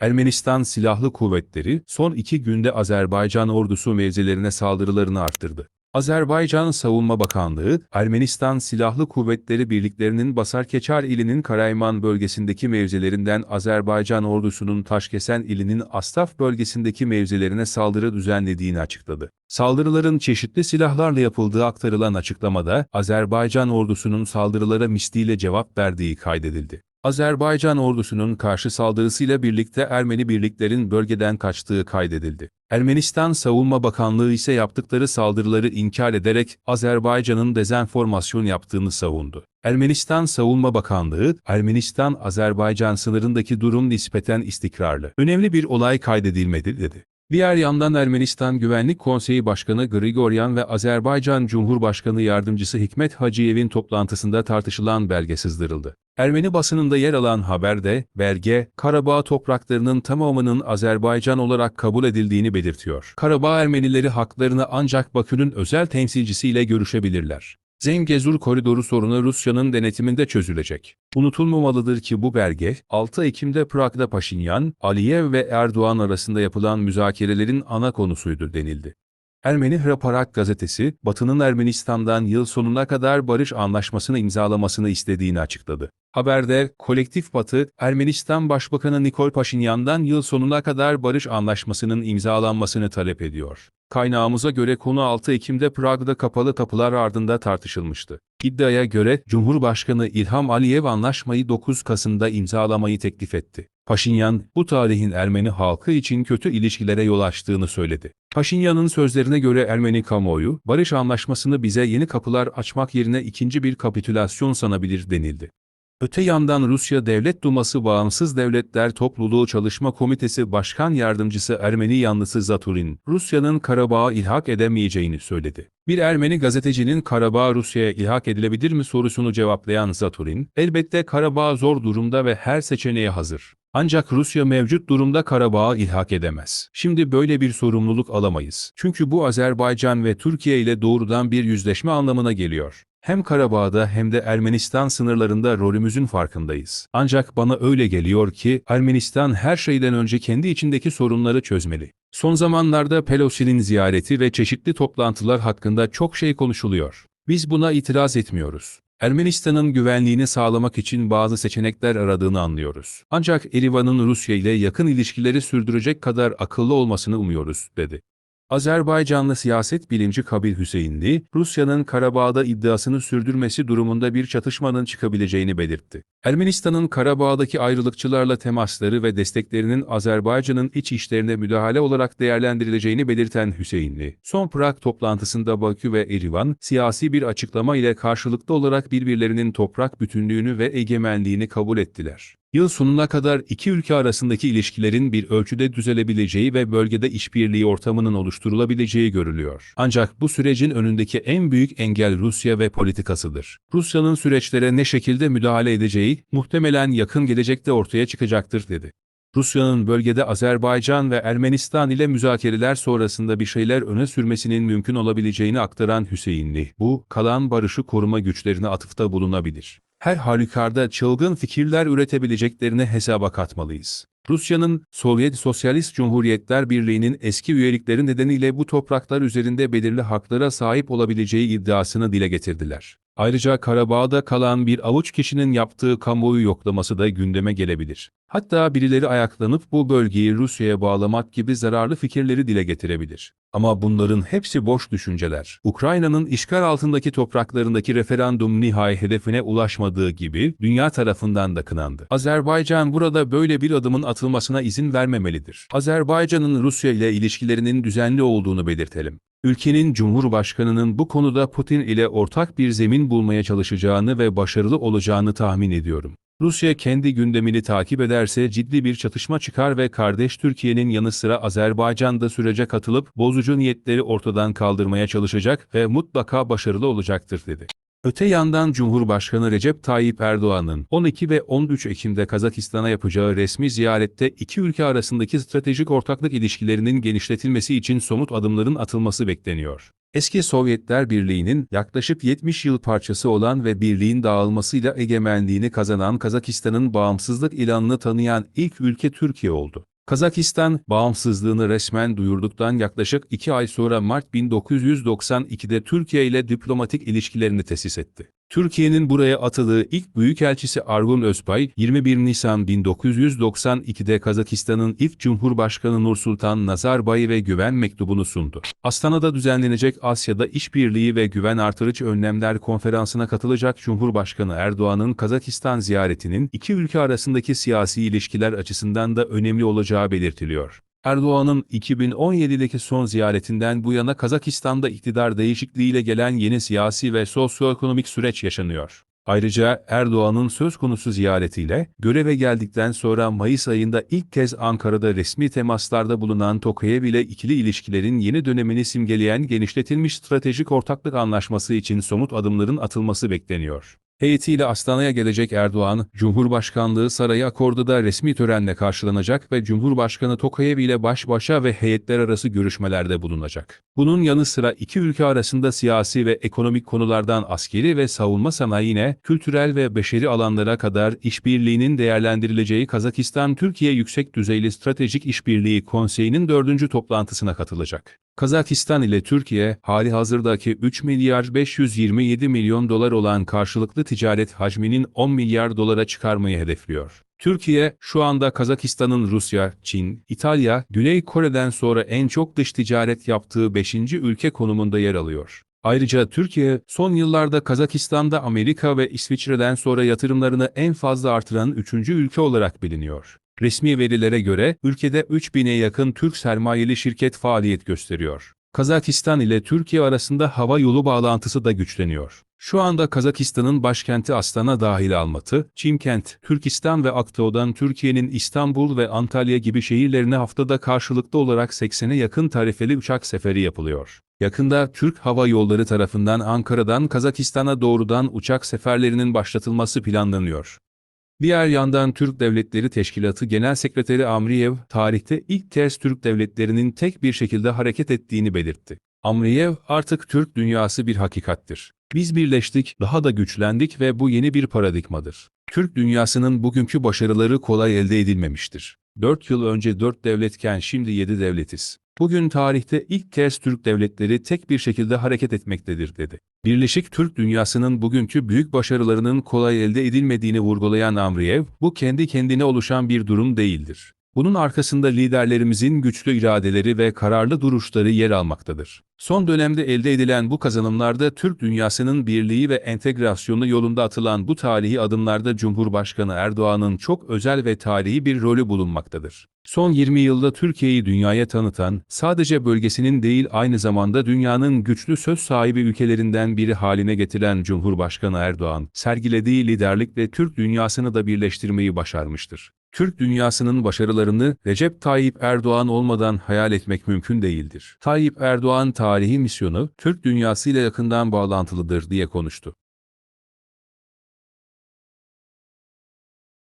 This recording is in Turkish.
Ermenistan Silahlı Kuvvetleri son iki günde Azerbaycan ordusu mevzilerine saldırılarını arttırdı. Azerbaycan Savunma Bakanlığı, Ermenistan Silahlı Kuvvetleri birliklerinin Basarkeçar ilinin Karayman bölgesindeki mevzilerinden Azerbaycan ordusunun Taşkesen ilinin Astaf bölgesindeki mevzilerine saldırı düzenlediğini açıkladı. Saldırıların çeşitli silahlarla yapıldığı aktarılan açıklamada, Azerbaycan ordusunun saldırılara misliyle cevap verdiği kaydedildi. Azerbaycan ordusunun karşı saldırısıyla birlikte Ermeni birliklerin bölgeden kaçtığı kaydedildi. Ermenistan Savunma Bakanlığı ise yaptıkları saldırıları inkar ederek Azerbaycan'ın dezenformasyon yaptığını savundu. Ermenistan Savunma Bakanlığı, Ermenistan-Azerbaycan sınırındaki durum nispeten istikrarlı. Önemli bir olay kaydedilmedi dedi. Diğer yandan Ermenistan Güvenlik Konseyi Başkanı Grigoryan ve Azerbaycan Cumhurbaşkanı Yardımcısı Hikmet Hacıyev'in toplantısında tartışılan belge sızdırıldı. Ermeni basınında yer alan haberde, belge, Karabağ topraklarının tamamının Azerbaycan olarak kabul edildiğini belirtiyor. Karabağ Ermenileri haklarını ancak Bakü'nün özel temsilcisiyle görüşebilirler. Zengezur koridoru sorunu Rusya'nın denetiminde çözülecek. Unutulmamalıdır ki bu belge, 6 Ekim'de Prag'da Paşinyan, Aliyev ve Erdoğan arasında yapılan müzakerelerin ana konusuydu denildi. Ermeni Hraparak gazetesi, Batı'nın Ermenistan'dan yıl sonuna kadar barış anlaşmasını imzalamasını istediğini açıkladı. Haberde, Kolektif Batı, Ermenistan Başbakanı Nikol Paşinyan'dan yıl sonuna kadar barış anlaşmasının imzalanmasını talep ediyor. Kaynağımıza göre konu 6 Ekim'de Prag'da kapalı kapılar ardında tartışılmıştı. İddiaya göre Cumhurbaşkanı İlham Aliyev anlaşmayı 9 Kasım'da imzalamayı teklif etti. Paşinyan, bu tarihin Ermeni halkı için kötü ilişkilere yol açtığını söyledi. Paşinyan'ın sözlerine göre Ermeni kamuoyu, barış anlaşmasını bize yeni kapılar açmak yerine ikinci bir kapitülasyon sanabilir denildi. Öte yandan Rusya Devlet Duması Bağımsız Devletler Topluluğu Çalışma Komitesi Başkan Yardımcısı Ermeni yanlısı Zaturin, Rusya'nın Karabağ'ı ilhak edemeyeceğini söyledi. Bir Ermeni gazetecinin Karabağ Rusya'ya ilhak edilebilir mi sorusunu cevaplayan Zaturin, elbette Karabağ zor durumda ve her seçeneğe hazır. Ancak Rusya mevcut durumda Karabağ'ı ilhak edemez. Şimdi böyle bir sorumluluk alamayız. Çünkü bu Azerbaycan ve Türkiye ile doğrudan bir yüzleşme anlamına geliyor. Hem Karabağ'da hem de Ermenistan sınırlarında rolümüzün farkındayız. Ancak bana öyle geliyor ki Ermenistan her şeyden önce kendi içindeki sorunları çözmeli. Son zamanlarda Pelosi'nin ziyareti ve çeşitli toplantılar hakkında çok şey konuşuluyor. Biz buna itiraz etmiyoruz. Ermenistan'ın güvenliğini sağlamak için bazı seçenekler aradığını anlıyoruz. Ancak Erivan'ın Rusya ile yakın ilişkileri sürdürecek kadar akıllı olmasını umuyoruz, dedi. Azerbaycanlı siyaset bilimci Kabil Hüseyinli, Rusya'nın Karabağ'da iddiasını sürdürmesi durumunda bir çatışmanın çıkabileceğini belirtti. Ermenistan'ın Karabağ'daki ayrılıkçılarla temasları ve desteklerinin Azerbaycan'ın iç işlerine müdahale olarak değerlendirileceğini belirten Hüseyinli, son Prag toplantısında Bakü ve Erivan, siyasi bir açıklama ile karşılıklı olarak birbirlerinin toprak bütünlüğünü ve egemenliğini kabul ettiler. Yıl sonuna kadar iki ülke arasındaki ilişkilerin bir ölçüde düzelebileceği ve bölgede işbirliği ortamının oluşturulabileceği görülüyor. Ancak bu sürecin önündeki en büyük engel Rusya ve politikasıdır. Rusya'nın süreçlere ne şekilde müdahale edeceği muhtemelen yakın gelecekte ortaya çıkacaktır dedi. Rusya'nın bölgede Azerbaycan ve Ermenistan ile müzakereler sonrasında bir şeyler öne sürmesinin mümkün olabileceğini aktaran Hüseyinli, bu, kalan barışı koruma güçlerine atıfta bulunabilir. Her halükarda çılgın fikirler üretebileceklerini hesaba katmalıyız. Rusya'nın Sovyet Sosyalist Cumhuriyetler Birliği'nin eski üyelikleri nedeniyle bu topraklar üzerinde belirli haklara sahip olabileceği iddiasını dile getirdiler. Ayrıca Karabağ'da kalan bir avuç kişinin yaptığı kamuoyu yoklaması da gündeme gelebilir. Hatta birileri ayaklanıp bu bölgeyi Rusya'ya bağlamak gibi zararlı fikirleri dile getirebilir. Ama bunların hepsi boş düşünceler. Ukrayna'nın işgal altındaki topraklarındaki referandum nihai hedefine ulaşmadığı gibi dünya tarafından da kınandı. Azerbaycan burada böyle bir adımın atılmasına izin vermemelidir. Azerbaycan'ın Rusya ile ilişkilerinin düzenli olduğunu belirtelim. Ülkenin Cumhurbaşkanı'nın bu konuda Putin ile ortak bir zemin bulmaya çalışacağını ve başarılı olacağını tahmin ediyorum. Rusya kendi gündemini takip ederse ciddi bir çatışma çıkar ve kardeş Türkiye'nin yanı sıra Azerbaycan da sürece katılıp bozucu niyetleri ortadan kaldırmaya çalışacak ve mutlaka başarılı olacaktır dedi. Öte yandan Cumhurbaşkanı Recep Tayyip Erdoğan'ın 12 ve 13 Ekim'de Kazakistan'a yapacağı resmi ziyarette iki ülke arasındaki stratejik ortaklık ilişkilerinin genişletilmesi için somut adımların atılması bekleniyor. Eski Sovyetler Birliği'nin yaklaşık 70 yıl parçası olan ve birliğin dağılmasıyla egemenliğini kazanan Kazakistan'ın bağımsızlık ilanını tanıyan ilk ülke Türkiye oldu. Kazakistan, bağımsızlığını resmen duyurduktan yaklaşık iki ay sonra Mart 1992'de Türkiye ile diplomatik ilişkilerini tesis etti. Türkiye'nin buraya atadığı ilk büyükelçisi Argun Özpay, 21 Nisan 1992'de Kazakistan'ın ilk Cumhurbaşkanı Nursultan Nazarbayev'e güven mektubunu sundu. Astana'da düzenlenecek Asya'da İşbirliği ve Güven Artırıcı Önlemler Konferansı'na katılacak Cumhurbaşkanı Erdoğan'ın Kazakistan ziyaretinin iki ülke arasındaki siyasi ilişkiler açısından da önemli olacağı belirtiliyor. Erdoğan'ın 2017'deki son ziyaretinden bu yana Kazakistan'da iktidar değişikliğiyle gelen yeni siyasi ve sosyoekonomik süreç yaşanıyor. Ayrıca Erdoğan'ın söz konusu ziyaretiyle göreve geldikten sonra Mayıs ayında ilk kez Ankara'da resmi temaslarda bulunan Tokayev ile ikili ilişkilerin yeni dönemini simgeleyen genişletilmiş stratejik ortaklık anlaşması için somut adımların atılması bekleniyor. Heyetiyle Astana'ya gelecek Erdoğan, Cumhurbaşkanlığı Sarayı Akordu'da resmi törenle karşılanacak ve Cumhurbaşkanı Tokayev ile baş başa ve heyetler arası görüşmelerde bulunacak. Bunun yanı sıra iki ülke arasında siyasi ve ekonomik konulardan askeri ve savunma sanayine, kültürel ve beşeri alanlara kadar işbirliğinin değerlendirileceği Kazakistan-Türkiye Yüksek Düzeyli Stratejik İşbirliği Konseyi'nin dördüncü toplantısına katılacak. Kazakistan ile Türkiye, hali hazırdaki 3 milyar 527 milyon dolar olan karşılıklı ticaret hacminin 10 milyar dolara çıkarmayı hedefliyor. Türkiye, şu anda Kazakistan'ın Rusya, Çin, İtalya, Güney Kore'den sonra en çok dış ticaret yaptığı 5. ülke konumunda yer alıyor. Ayrıca Türkiye, son yıllarda Kazakistan'da Amerika ve İsviçre'den sonra yatırımlarını en fazla artıran 3. ülke olarak biliniyor. Resmi verilere göre ülkede 3000'e yakın Türk sermayeli şirket faaliyet gösteriyor. Kazakistan ile Türkiye arasında hava yolu bağlantısı da güçleniyor. Şu anda Kazakistan'ın başkenti Astana dahil Almatı, Çimkent, Türkistan ve Akto'dan Türkiye'nin İstanbul ve Antalya gibi şehirlerine haftada karşılıklı olarak 80'e yakın tarifeli uçak seferi yapılıyor. Yakında Türk Hava Yolları tarafından Ankara'dan Kazakistan'a doğrudan uçak seferlerinin başlatılması planlanıyor. Diğer yandan Türk Devletleri Teşkilatı Genel Sekreteri Amriyev, tarihte ilk kez Türk devletlerinin tek bir şekilde hareket ettiğini belirtti. Amriyev, artık Türk dünyası bir hakikattir. Biz birleştik, daha da güçlendik ve bu yeni bir paradigmadır. Türk dünyasının bugünkü başarıları kolay elde edilmemiştir. 4 yıl önce 4 devletken şimdi 7 devletiz. Bugün tarihte ilk kez Türk devletleri tek bir şekilde hareket etmektedir dedi. Birleşik Türk dünyasının bugünkü büyük başarılarının kolay elde edilmediğini vurgulayan Amriyev, bu kendi kendine oluşan bir durum değildir. Bunun arkasında liderlerimizin güçlü iradeleri ve kararlı duruşları yer almaktadır. Son dönemde elde edilen bu kazanımlarda Türk dünyasının birliği ve entegrasyonu yolunda atılan bu tarihi adımlarda Cumhurbaşkanı Erdoğan'ın çok özel ve tarihi bir rolü bulunmaktadır. Son 20 yılda Türkiye'yi dünyaya tanıtan, sadece bölgesinin değil aynı zamanda dünyanın güçlü söz sahibi ülkelerinden biri haline getiren Cumhurbaşkanı Erdoğan, sergilediği liderlikle Türk dünyasını da birleştirmeyi başarmıştır. Türk dünyasının başarılarını Recep Tayyip Erdoğan olmadan hayal etmek mümkün değildir. Tayyip Erdoğan tarihi misyonu Türk dünyasıyla yakından bağlantılıdır diye konuştu.